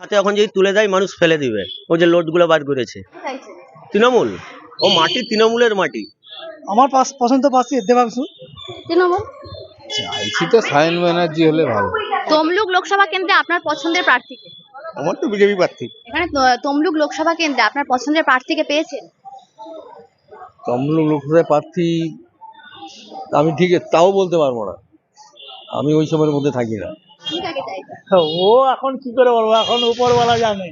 হাতে এখন যদি তুলে দেয় মানুষ ফেলে দিবে। ও যে লোডগুলো বার করেছে। তৃণমূল? ও মাটি তৃণমূলের মাটি। আমার পছন্দ পাচ্ছি দেবাংশু। তৃণমূল? চাইছি তো সায়ন ব্যানার্জি হলে ভালো। তমলুক লোকসভা কেন্দ্রে আপনার পছন্দের প্রার্থীকে আমার তো বিজেপি প্রার্থী। এখানে তমলুক লোকসভা কেন্দ্রে আপনার পছন্দের প্রার্থীকে পেয়েছেন? তমলুক লোকসভায় প্রার্থী আমি ঠিক তাও বলতে পারব না। আমি ওই সময়ের মধ্যে থাকি না। ও এখন কি করে বলব? এখন উপরওয়ালা জানে।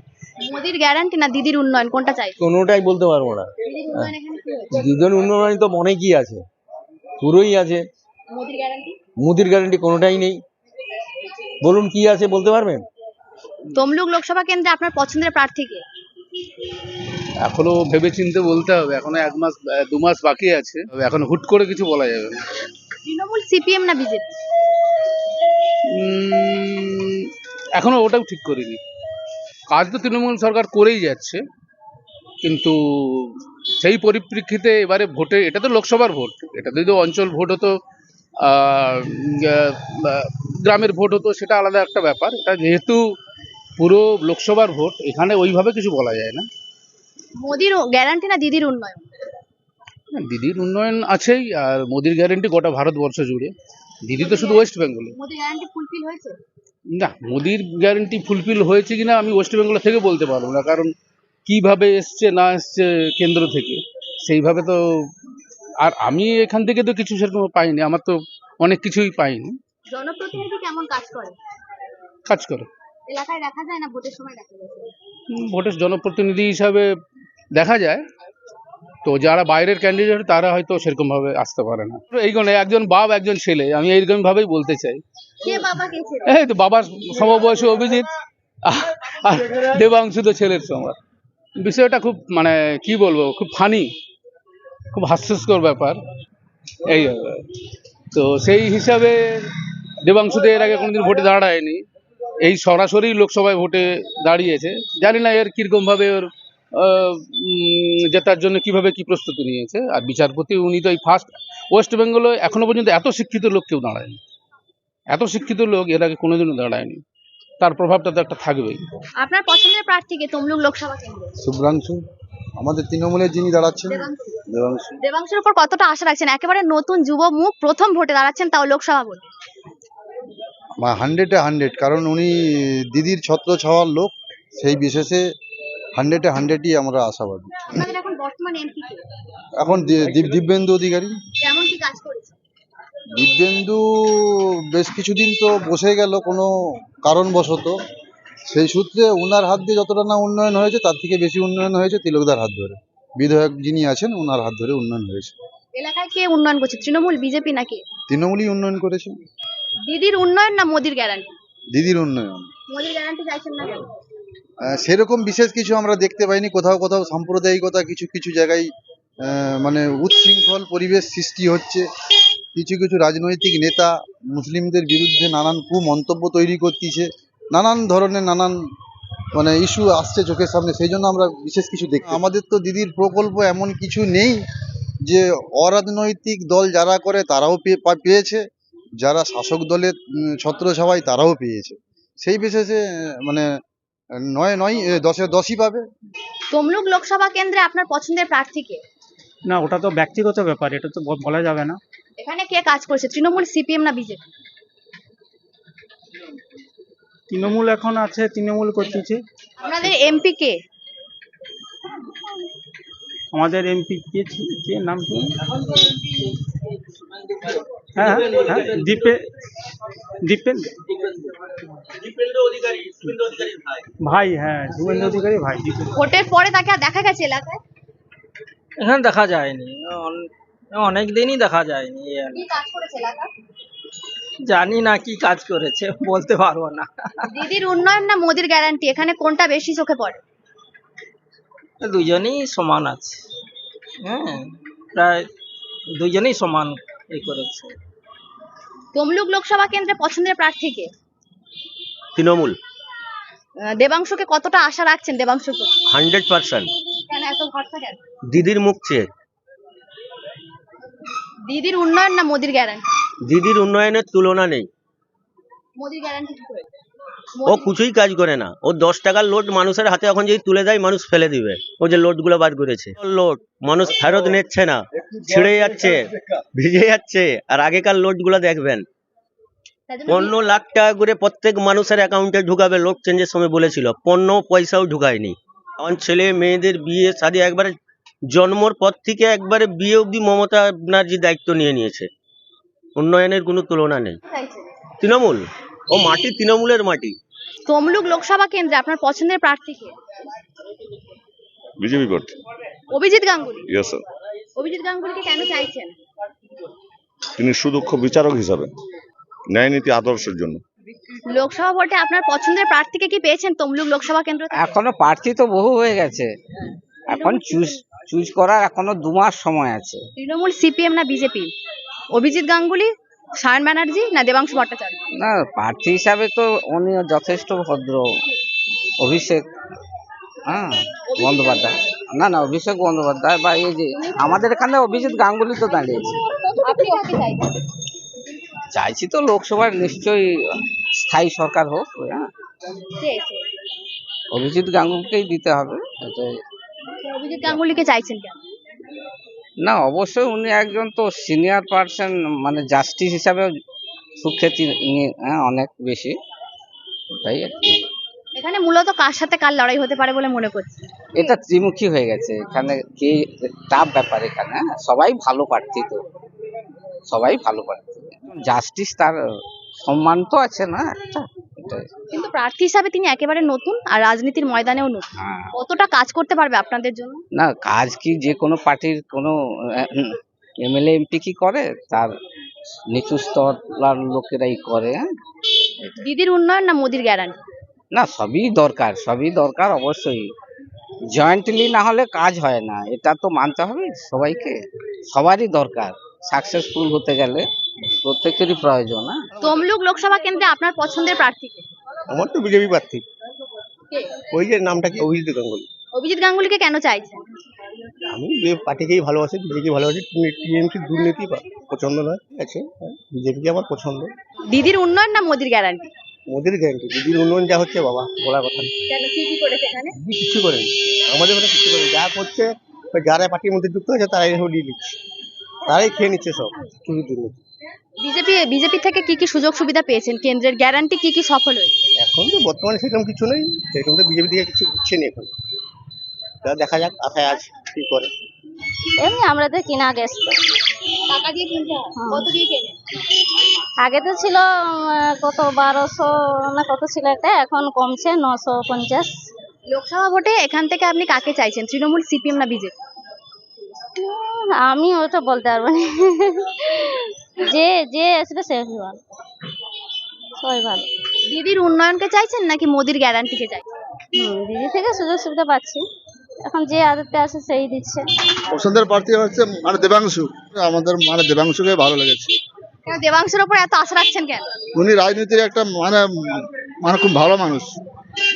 মোদির গ্যারান্টি না দিদির উন্নয়ন? কোনটা চাইছেন কোনোটাই বলতে পারব না। দিদির উন্নয়ন এখানে কি হয়েছে দুজন উন্নয়ন তো অনেকই আছে। পুরোই আছে। মোদির গ্যারান্টি কোনোটাই নেই। বলুন কি আছে বলতে পারবেন? তমলুক লোকসভা কেন্দ্রে আপনার পছন্দের প্রার্থীকে এখনও ভেবেচিন্তে বলতে হবে। এখনও এক মাস দু মাস বাকি আছে। এখন হুট করে কিছু বলা যাবে না। তৃণমূল সিপিএম না বিজেপি? এখনও ওটাও ঠিক করিনি। কাজ তো তৃণমূল সরকার করেই যাচ্ছে কিন্তু সেই পরিপ্রেক্ষিতে এবারে ভোটে এটা তো লোকসভার ভোট এটা যদি অঞ্চল ভোট হতো গ্রামের ভোট হতো সেটা আলাদা একটা ব্যাপার। এটা যেহেতু পুরো লোকসভার ভোট এখানে ওইভাবে কিছু বলা যায় না। মোদির গ্যারান্টি না দিদির উন্নয়ন? দিদির উন্নয়ন আছেই আর মোদির গ্যারেন্টি গোটা ভারতবর্ষ জুড়ে। দিদি তো শুধু ওয়েস্ট বেঙ্গলে মোদির গ্যারান্টি ফুলফিল হয়েছে? না মোদির গ্যারেন্টি ফুলফিল হয়েছে কিনা আমি ওয়েস্ট বেঙ্গল থেকে বলতে পারব না কারণ কীভাবে এসছে না এসছে কেন্দ্র থেকে সেইভাবে তো আর আমি এখান থেকে তো কিছু সেরকম পাইনি আমার তো অনেক কিছুই পাইনি। জনপ্রতিনিধি কেমন কাজ করে? কাজ করে। এলাকায় দেখা যায় না ভোটের সময় দেখা যায়? ভোটের জনপ্রতিনিধি হিসাবে দেখা যায়। তো যারা বাইরের ক্যান্ডিডেট তারা হয়তো সেরকমভাবে আসতে পারে না। এইখানে একজন বাপ একজন ছেলে আমি এইরকমভাবেই বলতে চাই। এই তো বাবার সমবয়সী অভিজিৎ আর দেবাংশু তো ছেলের সমান বিষয়টা খুব মানে কি বলব, খুব ফানি খুব হাস্যস্কর ব্যাপার। এই তো সেই হিসাবে দেবাংশু এর আগে কোনোদিন ভোটে দাঁড়ায়নি। এই সরাসরি লোকসভায় ভোটে দাঁড়িয়েছে। জানি না এর কীরকমভাবে ওর জেতার জন্য কীভাবে কি প্রস্তুতি নিয়েছে। আর বিচারপতি উনি তো এই ফার্স্ট ওয়েস্ট বেঙ্গলে এখনও পর্যন্ত এত শিক্ষিত লোক কেউ দাঁড়ায়নি। এত শিক্ষিত লোক এর আগে কোনোদিনও দাঁড়ায়নি। তার প্রভাবটা তো একটা থাকবেই। আপনার পছন্দের প্রার্থীকে তমলুক লোকসভা কেন্দ্রে? শুভ্রাংশু। আমাদের তৃণমূলের যিনি দাঁড়াচ্ছেন দেবাংশু। দেবাংশু। দেবাংশুর উপর কতটা আশা রাখছেন? একেবারে নতুন যুব মুখ প্রথম ভোটে দাঁড়াচ্ছেন তাও লোকসভা ভোটে। হান্ড্রেডে হান্ড্রেড কারণ উনি দিদির ছত্র ছাওয়ার লোক সেই বিশেষে হান্ড্রেডে হান্ড্রেডই আমরা আশাবাদী। আপনাদের এখন বর্তমান এমপি কে? এখন দি- দি- দিব্যেন্দু অধিকারী কেমন কি কাজ করেছে দিব্যেন্দু বেশ কিছুদিন তো বসে গেল কোনো কারণবশত। সেই সূত্রে ওনার হাত দিয়ে যতটা না উন্নয়ন হয়েছে তার থেকে বেশি উন্নয়ন হয়েছে তিলকদার হাত ধরে। বিধায়ক যিনি আছেন ওনার হাত ধরে উন্নয়ন হয়েছে। এলাকায় কে উন্নয়ন করছে তৃণমূল বিজেপি নাকি? তৃণমূলই উন্নয়ন করেছে। দিদির উন্নয়ন না মোদির গ্যারান্টি? দিদির উন্নয়ন। মোদির গ্যারান্টি চাইছেন না সেরকম বিশেষ কিছু আমরা দেখতে পাইনি। কোথাও কোথাও সাম্প্রদায়িকতা কিছু কিছু জায়গায় আহ, মানে উচ্ছৃঙ্খল পরিবেশ সৃষ্টি হচ্ছে। কিছু কিছু রাজনৈতিক নেতা মুসলিমদের বিরুদ্ধে নানান কুমন্তব্য তৈরি করতেছে নানান ধরনের নানান মানে ইস্যু আসছে চোখের সামনে সেই জন্য আমরা বিশেষ কিছু দেখি আমাদের তো দিদির প্রকল্প এমন কিছু নেই যে অরাজনৈতিক দল যারা করে তারাও পেয়ে- পেয়েছে যারা শাসক দলের ছত্রছাওয়ায় তারাও পেয়েছে। সেই বিশেষে মানে নয় নয় দশে দশই পাবে। তমলুক লোকসভা কেন্দ্রে আপনার পছন্দের প্রার্থীকে না ওটা তো ব্যক্তিগত ব্যাপার এটা তো বলা যাবে না। এখানে কে কাজ করছে? তৃণমূল সিপিএম না বিজেপি? তৃণমূল এখন আছে তৃণমূল করতেছে। আপনাদের এমপি কে? আমাদের এমপি কে কে নাম কি? হ্যাঁ হ্যাঁ, হ্যাঁ দীপে দীপেন। ভাই হ্যাঁ শুভেন্দু অধিকারী ভাই ভোটের পরে তাকে দেখা গেছে এলাকায়? এখানে দেখা যায়নি। অনেক দিনই দেখা যায়নি কি। কি কাজ করেছে জানি না কি কাজ করেছে বলতে পারব না। দিদির উন্নয়ন না মোদির গ্যারান্টি এখানে কোনটা বেশি চোখে পড়ে? দুজনেই সমান আছে। হ্যাঁ প্রায় দুজনেই সমান এই করেছে। তমলুক লোকসভা কেন্দ্রে পছন্দের প্রার্থীকে তৃণমূল। আহ, দেবাংশুকে কতটা আশা রাখছেন দেবাংশুকে? Hundred percent. কেন এত ভরসা কেন? দিদির মুখ চেয়ে। দিদির উন্নয়ন না মোদির গ্যারান্টি দিদির উন্নয়নের তুলনা নেই। মোদির গ্যারান্টি কি করে? ও কিছুই কাজ করে না। ও দশ টাকার লোড মানুষের হাতে এখন যদি তুলে দেয় মানুষ ফেলে দিবে। ও যে লোটগুলো বার করেছে। লোট মানুষ ফেরত নিচ্ছে না। ছিঁড়ে যাচ্ছে ভিজে যাচ্ছে। আর আগেকার লোটগুলো দেখবেন। তার জন্য পনেরো লাখ টাকা করে প্রত্যেক মানুষের অ্যাকাউন্টে ঢুকাবে লোড চেঞ্জের সময় বলেছিল। পণ্য পয়সাও ঢুকায়নি। আমার ছেলে মেয়েদের বিয়ে শাদী একবারে জন্মর পর থেকে একবারে বিয়ে অবধি মমতা ব্যানার্জি দায়িত্ব নিয়ে নিয়েছে। উন্নয়নের কোনো তুলনা নেই। তৃণমূল? ও মাটি তৃণমূলের মাটি। তমলুক লোকসভা কেন্দ্রে আপনার পছন্দের প্রার্থী কে? বিজেপি প্রার্থী। অভিজিৎ গাঙ্গুলি। ইয়েস স্যার অভিজিৎ গাঙ্গুলিকে কেন চাইছেন? তিনি সুদক্ষ বিচারক হিসাবে। ন্যায় নীতি আদর্শের জন্য। লোকসভা ভোটে আপনার পছন্দের প্রার্থীকে কি পেয়েছেন তমলুক লোকসভা কেন্দ্র থেকে? এখনও প্রার্থী তো বহু হয়ে গেছে। এখন চুজ চুজ করার এখনও দু মাস সময় আছে। তৃণমূল সিপিএম না বিজেপি অভিজিৎ গাঙ্গুলি সায়ন ব্যানার্জি না দেবাংশু ভট্টাচার্য? না প্রার্থী হিসাবে তো উনি যথেষ্ট ভদ্র। অভিষেক হ্যাঁ বন্দ্যোপাধ্যায়। না না অভিষেক বন্দ্যোপাধ্যায় বা এই যে আমাদের এখানে অভিজিৎ গাঙ্গুলি তো দাঁড়িয়েছে। চাইছি তো লোকসভার নিশ্চয়ই স্থায়ী সরকার হোক হ্যাঁ? অভিজিৎ গাঙ্গুলিকেই দিতে হবে এটাই অভিজিৎ গাঙ্গুলিকে চাইছেন কেন? না অবশ্যই উনি একজন তো সিনিয়র পার্সন মানে জাস্টিস হিসাবে সুখ্যাতি হ্যাঁ অনেক বেশি। ওটাই আর কি। এখানে মূলত কার সাথে কার লড়াই হতে পারে বলে মনে করছি এটা ত্রিমুখী হয়ে গেছে। এখানে কে টাফ ব্যাপার এখানে হ্যাঁ? সবাই ভালো প্রার্থী তো। সবাই ভালো প্রার্থী। জাস্টিস তার সম্মান তো আছে না একটা। কিন্তু প্রার্থী হিসাবে তিনি একেবারে নতুন আর রাজনীতির ময়দানেও নতুন। হ্যাঁ। কতটা কাজ করতে পারবে আপনাদের জন্য? না কাজ কি যে কোনো পার্টির কোনো এমএলএ এমপি কি করে? তার নিচু স্তর লোকেরাই করে হ্যাঁ। দিদির উন্নয়ন না মোদির গ্যারান্টি? না সবই দরকার সবই দরকার অবশ্যই। জয়েন্টলি না হলে কাজ হয় না এটা তো মানতে হবে সবাইকে সবারই দরকার। সাকসেসফুল হতে গেলে। প্রত্যেকেরই প্রয়োজন হ্যাঁ? তমলুক লোকসভা কেন্দ্রে আপনার পছন্দের প্রার্থীকে আমার তো বিজেপি প্রার্থী। কে? ওই যে নামটা কি? অভিজিৎ গাঙ্গুলি। অভিজিৎ গাঙ্গুলিকে কেন চাইছেন? আমি যে পার্টিকেই ভালোবাসি বিজেপি ভালোবাসি টিএমসি দুর্নীতি পছন্দ নয় ঠিক আছে বিজেপিকে আমার পছন্দ। দিদির উন্নয়ন না মোদির গ্যারান্টি মোদির গ্যারান্টি দিদির উন্নয়ন যা হচ্ছে বাবা বলার কথা না। কেন? কি কি করেছে এখানে? দিদি করেন। আমাদের ওখানে কিছু করেন। যা করছে ওই যারা পার্টির মধ্যে যুক্ত হয়েছে তারাই সব দিয়ে দিচ্ছে। তারাই খেয়ে নিচ্ছে সব। চুরি দুর্নীতি বিজেপি বিজেপি থেকে কি কি সুযোগ সুবিধা পেয়েছেন? কেন্দ্রের গ্যারান্টি কি কি সফল হয়েছে? এখন তো বর্তমানে সেরকম কিছু নেই। সেরকম তো বিজেপি থেকে কিছু দিচ্ছে না এখন। তা দেখা যাক আশায় আছে কি করে। এমনি আমরা তো কিনা গ্যাস তো টাকা দিয়ে কিনতে হয়? কত দিয়ে কেনেন? আগে তো ছিল উম, কত বারোশো না কত ছিল একটা এখন কমছে নশো পঞ্চাশ। লোকসভা ভোটে এখান থেকে আপনি কাকে চাইছেন? তৃণমূল সিপিএম না বিজেপি? আমি ওটা বলতে পারব না। যে যে আসবে সে ভালো। সবাই ভালো। দিদির উন্নয়নকে চাইছেন নাকি মোদির গ্যারান্টিকে চাইছেন? দিদি থেকে সুযোগ সুবিধা পাচ্ছি। এখন যে আদতে আছে সেই দিচ্ছে। পছন্দের প্রার্থী হচ্ছে মানে দেবাংশু। আমাদের মানে দেবাংশুকে ভালো লেগেছে। কেন দেবাংশুর ওপর এত আশা রাখছেন কেন? উনি রাজনীতির একটা মানে মানে খুব ভালো মানুষ।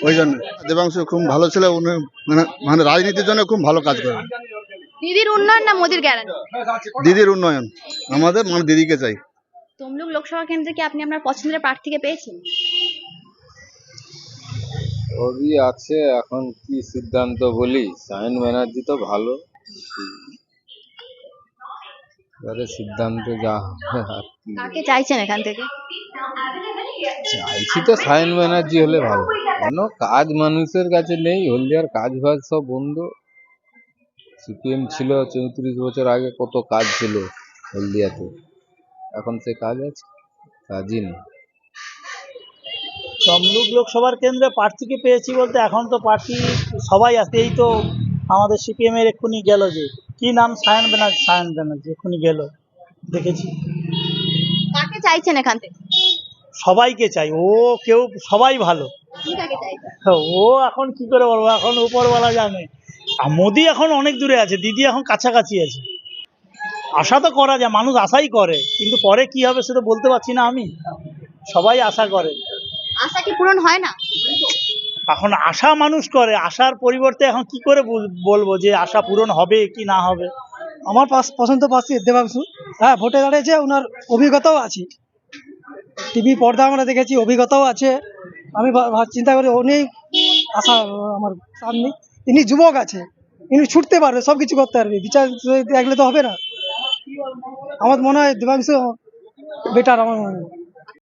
ওই জন্য। দেবাংশু খুব ভালো ছিল উনি মানে মানে রাজনীতির জন্য খুব ভালো কাজ করে দিদির উন্নয়ন না মোদির গ্যারান্টি দিদির উন্নয়ন। আমাদের মানে দিদিকে চাই। তমলুক লোকসভা কেন্দ্রে কি আপনি আপনার পছন্দের প্রার্থীকে পেয়েছেন? সবই আছে এখন কি সিদ্ধান্ত বলি? সায়ন ব্যানার্জি তো ভালো। এবারে সিদ্ধান্ত যা হবে আর কি। কাকে চাইছেন এখান থেকে? চাইছি তো সায়ন ব্যানার্জি হলে ভালো। কেন কাজ মানুষের কাছে নেই হলদিয়ার কাজ বাজ সব বন্ধ। সিপিএম ছিল চৌত্রিশ বছর আগে কত কাজ ছিল হলদিয়াতে? এখন সে কাজ আছে? কাজই নেই। তমলুক লোকসভার কেন্দ্রে প্রার্থীকে পেয়েছি বলতে এখন তো প্রার্থী সবাই আছে এই তো আমাদের সিপিএম এর এক্ষুনি গেল যে। কি নাম? সায়ন ব্যানার্জি সায়ন ব্যানার্জি এক্ষুনি গেল। দেখেছি। কাকে চাইছেন এখান থেকে? সবাইকে চাই। ও কেউ সবাই ভালো। ও এখন কি করে বলব? এখন উপরওয়ালা জানে। মোদি এখন অনেক দূরে আছে দিদি এখন কাছাকাছি আছে। আশা তো করা যায় মানুষ আশাই করে কিন্তু পরে কি হবে সেটা বলতে পারছি না আমি। সবাই আশা করে। আশা কি পূরণ হয় না? এখন আশা মানুষ করে আশার পরিবর্তে এখন কি করে বলব যে আশা পূরণ হবে কি না হবে? আমার পাস পছন্দ পাচ্ছি দেবাংশু হ্যাঁ ভোটে দাঁড়িয়েছে ওনার অভিজ্ঞতাও আছে। টিভি পর্দা আমরা দেখেছি অভিজ্ঞতাও আছে। আমি চিন্তা করি উনি আশা আমার সামনে ইনি যুবক আছে, ইনি ছুটতে পারবে সব কিছু করতে পারবে, বিচার দেখলে তো হবে না। আমার মনে হয় দেবাংশু বেটার আমার মনে হয়।